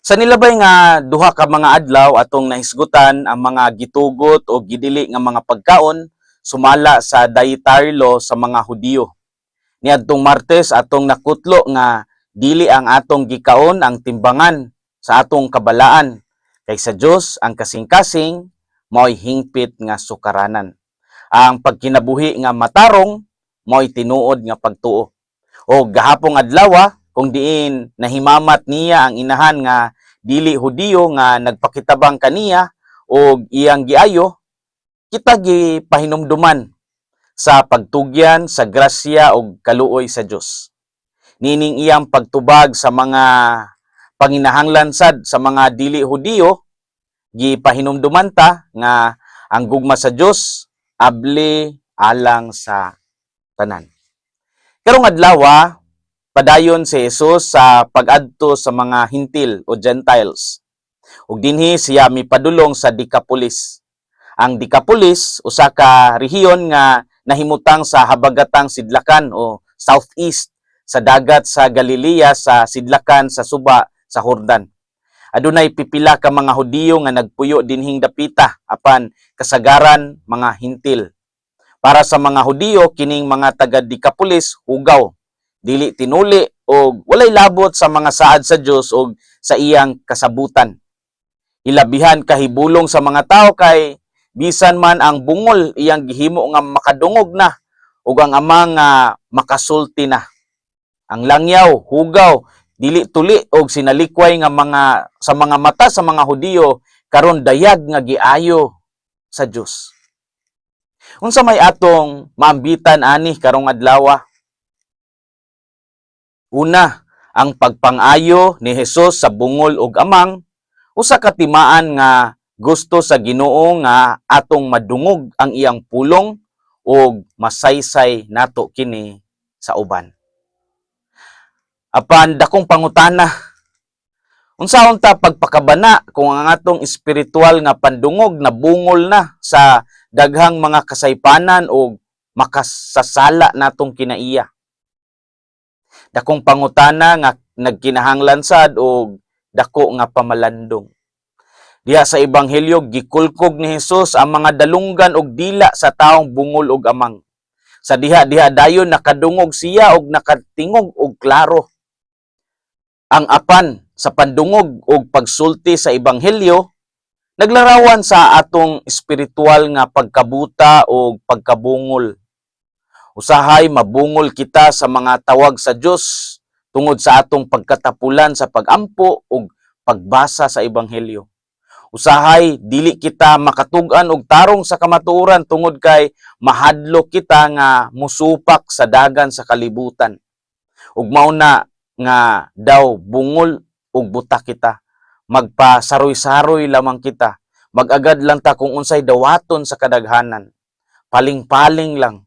Sa nilabay nga duha ka mga adlaw atong nahisgutan ang mga gitugot o gidili nga mga pagkaon sumala sa dietary law sa mga Hudiyo. Niadtong Martes atong nakutlo nga dili ang atong gikaon ang timbangan sa atong kabalaan kay sa Dios ang kasing-kasing mo'y hingpit nga sukaranan. Ang pagkinabuhi nga matarong mo'y tinuod nga pagtuo. O gahapong adlaw kung diin nahimamat niya ang inahan nga dili Hudiyo nga nagpakitabang kaniya o iyang giayo kita gipahinumduman sa pagtugyan sa grasya o kaluoy sa Dios. Nining iyang pagtubag sa mga panginahanglan sad sa mga dili Hudiyo gipahinumduman ta nga ang gugma sa Dios abli alang sa tanan. Karong adlaw padayon si Jesus sa pag-adto sa mga hintil o Gentiles. Ug dinhi siya mipadulong sa Decapolis. Ang Decapolis usa ka rehiyon nga nahimutang sa habagatang sidlakan o southeast sa dagat sa Galilea sa sidlakan sa suba sa Hordan. Adunay pipila ka mga Hudiyo nga nagpuyo dinhing dapita apan kasagaran mga hintil. Para sa mga Hudiyo kining mga taga Decapolis hugaw dili tinuli o walay labot sa mga saad sa Dios o sa iyang kasabutan. Ilabihan kahibulong sa mga tao kay bisan man ang bungol iyang gihimo nga makadungog na ug ang ama nga makasulti na. Ang langyaw, hugaw, dili tuli og sinalikway nga mga sa mga mata sa mga Hudiyo karon dayag nga giayo sa Dios. Unsa may atong maambitan ani karong adlaw? Una, ang pagpangayo ni Hesus sa bungol ug amang usa ka timaan nga gusto sa Ginoo nga atong madungog ang iyang pulong ug masaysay nato kini sa uban. Apan dakong pangutana. Unsaon ta pagpakabana kung ang atong espiritual nga pandungog na bungol na sa daghang mga kasaypanan o makasasala natong kinaiya. Dakong pangutana nga nagkinahanglan sad og dako nga pamalandong. Diha sa ebanghelyo gikulkog ni Hesus ang mga dalunggan og dila sa taong bungol og amang. Sa diha diha dayon nakadungog siya og nakatingog og klaro. Ang apan sa pandungog og pagsulti sa ebanghelyo naglarawan sa atong espiritual nga pagkabuta o pagkabungol. Usahay mabungol kita sa mga tawag sa Dios tungod sa atong pagkatapulan sa pagampo ug pagbasa sa ebanghelyo. Usahay dili kita makatug-an og tarong sa kamatuoran tungod kay mahadlok kita nga musupak sa dagan sa kalibutan. Ug mao na nga daw bungol ug buta kita. Magpasaroy-saroy lamang kita. Magagad lang ta kung unsay dawaton sa kadaghanan. Paling-paling lang.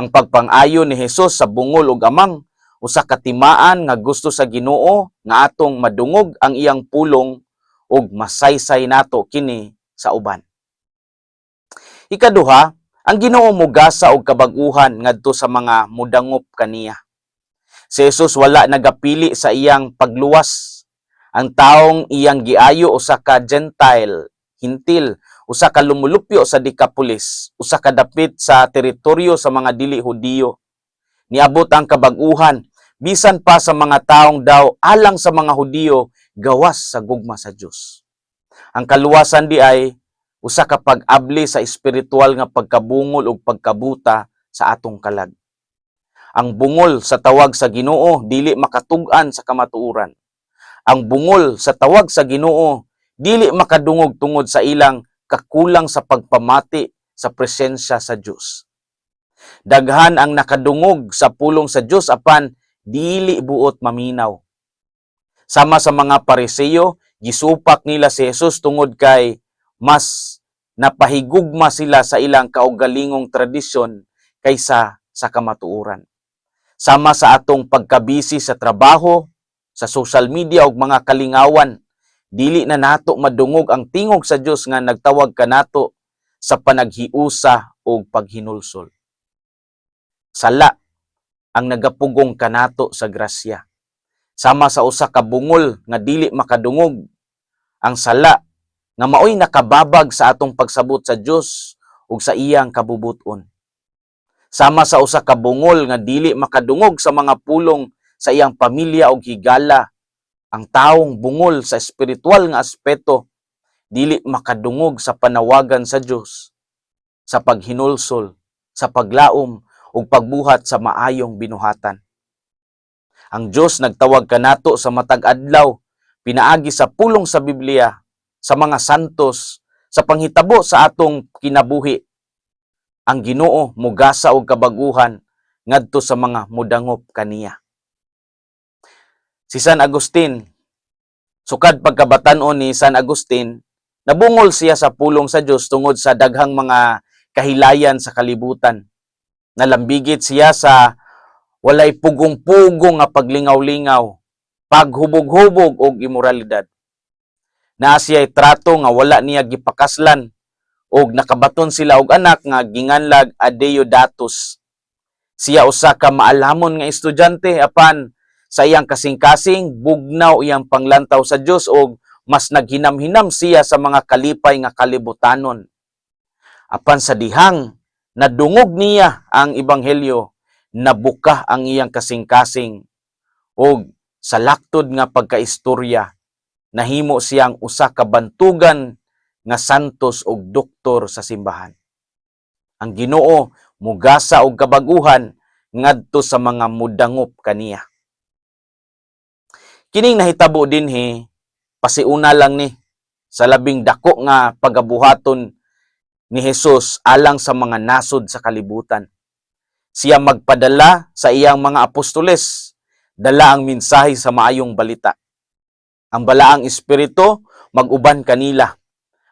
Ang pagpangayo ni Hesus sa bungol ug amang usa ka timaan nga gusto sa Ginoo nga atong madungog ang iyang pulong ug masaysay nato kini sa uban. Ikaduha, ang Ginoo mugasa og kabag-uhan ngadto sa mga mudangop kaniya. Si Jesus wala nagapili sa iyang pagluwas. Ang taong iyang giayo usa ka Gentile, hintil, usa ka lumulupyo sa Decapolis, usa ka dapit sa teritoryo sa mga dili Hudiyo. Niabot ang kabag-uhan bisan pa sa mga taong daw alang sa mga Hudiyo gawas sa gugma sa Dios. Ang kaluwasan di ay usa ka pag-abli sa espiritual nga pagkabungol ug pagkabuta sa atong kalag. Ang bungol sa tawag sa Ginoo dili makatug-an sa kamatuoran. Ang bungol sa tawag sa Ginoo dili makadungog tungod sa ilang kakulang sa pagpamati sa presensya sa Dios. Daghan ang nakadungog sa pulong sa Dios apan dili buot maminaw. Sama sa mga pariseyo, gisupak nila si Jesus tungod kay mas napahigugma sila sa ilang kaugalingong tradisyon kaysa sa kamatuoran. Sama sa atong pagkabisi sa trabaho, sa social media ug mga kalingawan, dili na nato madungog ang tingog sa Dios nga nagtawag kanato sa panaghiusa o paghinulsol. Sala ang nagapugong kanato sa grasya. sama sa usa ka bungol nga dili makadungog ang sala nga maoy nakababag sa atong pagsabot sa Dios ug sa iyang kabubuton sama sa usa ka bungol nga dili makadungog sa mga pulong sa iyang pamilya ug higala ang taong bungol sa espiritual nga aspeto dili makadungog sa panawagan sa Dios sa paghinulsol sa paglaom ug pagbuhat sa maayong binuhatan. Ang Dios nagtawag kanato sa matag adlaw pinaagi sa pulong sa Biblia sa mga santos sa panghitabo sa atong kinabuhi. Ang Ginoo mugasa og kabaguhan ngadto sa mga mudangop kaniya si San Agustin. Sukad pagkabatan-on ni San Agustin nabungol siya sa pulong sa Dios tungod sa daghang mga kahilayan sa kalibutan. Nalambigit siya sa walay pugong-pugong nga paglingaw-lingaw paghubog-hubog og imoralidad. Naa siya'y trato nga wala niya gipakaslan og nakabaton sila og anak nga ginganlag Adeodatus siya usa ka maalamon nga estudyante apan sa iyang kasing-kasing bugnaw iyang panglantaw sa Dios og mas naghinam-hinam siya sa mga kalipay nga kalibutanon. Apan sa dihang nadungog niya ang ebanghelyo nabuka ang iyang kasing-kasing. Og sa laktod nga pagkaistorya nahimo siyang usa ka bantugan nga santos og doktor sa simbahan. Ang Ginoo mugasa og kabaguhan ngadto sa mga mudangop kaniya kining nahitabo dinhi pasiuna lang ni sa labing dako nga pagabuhaton ni Hesus alang sa mga nasod sa kalibutan. Siya magpadala sa iyang mga apostoles dala ang mensahe sa maayong balita. Ang balaang espiritu maguban kanila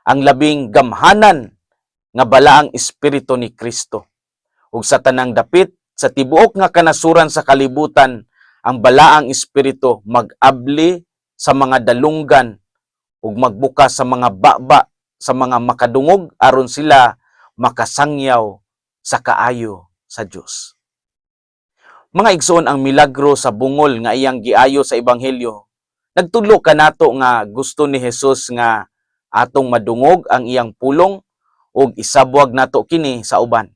ang labing gamhanan nga balaang espiritu ni Kristo. Ug sa tanang dapit sa tibuok nga kanasuran sa kalibutan ang balaang espiritu mag-abli sa mga dalunggan ug magbuka sa mga baba sa mga makadungog aron sila makasangyaw sa kaayo sa Dios. Mga igsoon ang milagro sa bungol nga iyang giayo sa ebanghelyo. Nagtudlo kanato nga gusto ni Hesus nga atong madungog ang iyang pulong ug isabwag nato kini sa uban.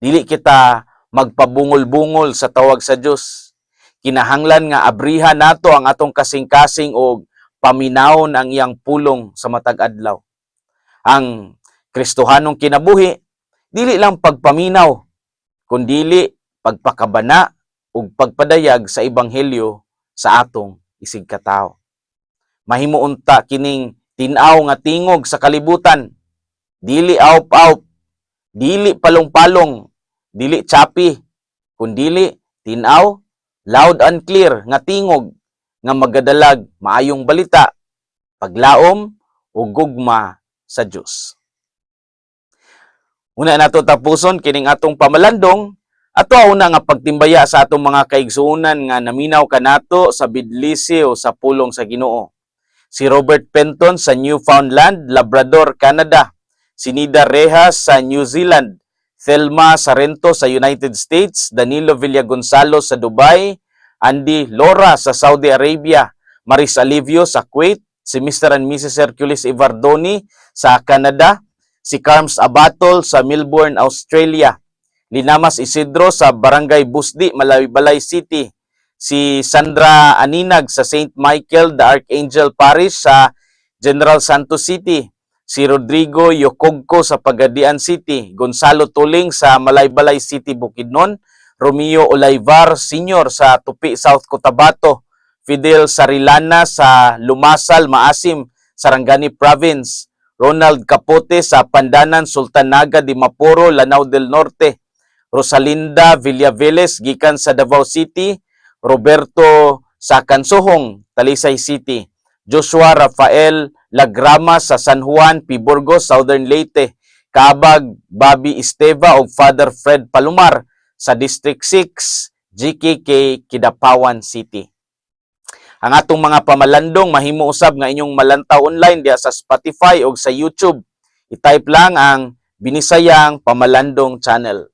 Dili kita magpabungol-bungol sa tawag sa Dios. Kinahanglan nga abrihan nato ang atong kasing-kasing og paminawon ang iyang pulong sa matag adlaw. Ang Kristohanong kinabuhi dili lang pagpaminaw kundili pagpakabana ug pagpadayag sa ebanghelyo sa atong isig katawo. Mahimo unta kining tinaw nga tingog sa kalibutan. Dili awp-awp, dili palong-palong, dili chapi, kundili tinaw loud and clear nga tingog nga magadalag maayong balita, paglaom ug gugma sa Dios. Una nato tapuson kining atong pamalandong ato una nga pagtimbaya sa atong mga kaigsuonan nga naminaw kanato sa bidlisi o sa pulong sa Ginoo. Si Robert Penton sa Newfoundland, Labrador, Canada. Si Nida Rejas sa New Zealand. Thelma Sarento sa United States. Danilo Villagonzalo sa Dubai. Andy Lora sa Saudi Arabia. Maris Alivio sa Kuwait. Si Mr. and Mrs. Hercules Ivardoni sa Canada. Si Carms Abatol sa Melbourne, Australia. Linamas Isidro sa Barangay Busdi, Malaybalay City. Si Sandra Aninag sa St. Michael the Archangel Parish sa General Santos City. Si Rodrigo Yokogko sa Pagadian City. Gonzalo Tuling sa Malaybalay City, Bukidnon. Romeo Olaivar Sr. sa Tupi, South Cotabato. Fidel Sarilana sa Lumasal, Maasim, Sarangani Province. Ronald Capote sa Pandanan, Sultanaga, Dimaporo, Lanao del Norte. Rosalinda Villaveles gikan sa Davao City, Roberto sa Kansohong, Talisay City, Joshua Rafael Lagrama sa San Juan, Piburgos, Southern Leyte, Kabag Bobby Esteva ug Father Fred Palomar sa District 6, GKK, Kidapawan City. Ang atong mga pamalandong mahimo usab nga inyong malantaw online diya sa Spotify o sa YouTube. I-type lang ang Binisayang Pamalandong Channel.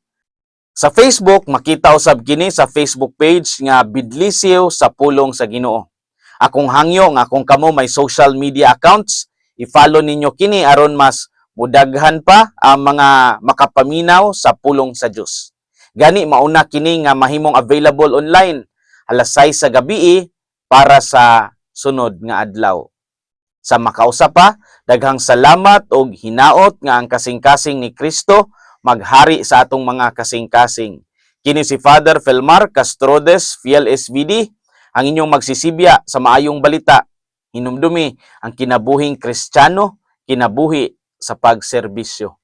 Sa Facebook, makita usab kini sa Facebook page nga Bidlisiw sa pulong sa Ginoo. Akong hangyo nga kung kamo may social media accounts, i-follow ninyo kini aron mas mudaghan pa ang mga makapaminaw sa pulong sa Dios. Gani mauna kini nga mahimong available online alas 6 sa gabi para sa sunod nga adlaw. Sa makausa pa, daghang salamat og hinaot nga ang kasing-kasing ni Kristo maghari sa atong mga kasing-kasing. Kini si Father Felmar Castrodes, Fiel SVD, ang inyong magsisibya sa maayong balita. Hinumdumi ang kinabuhing Kristiyano, kinabuhi sa pagserbisyo.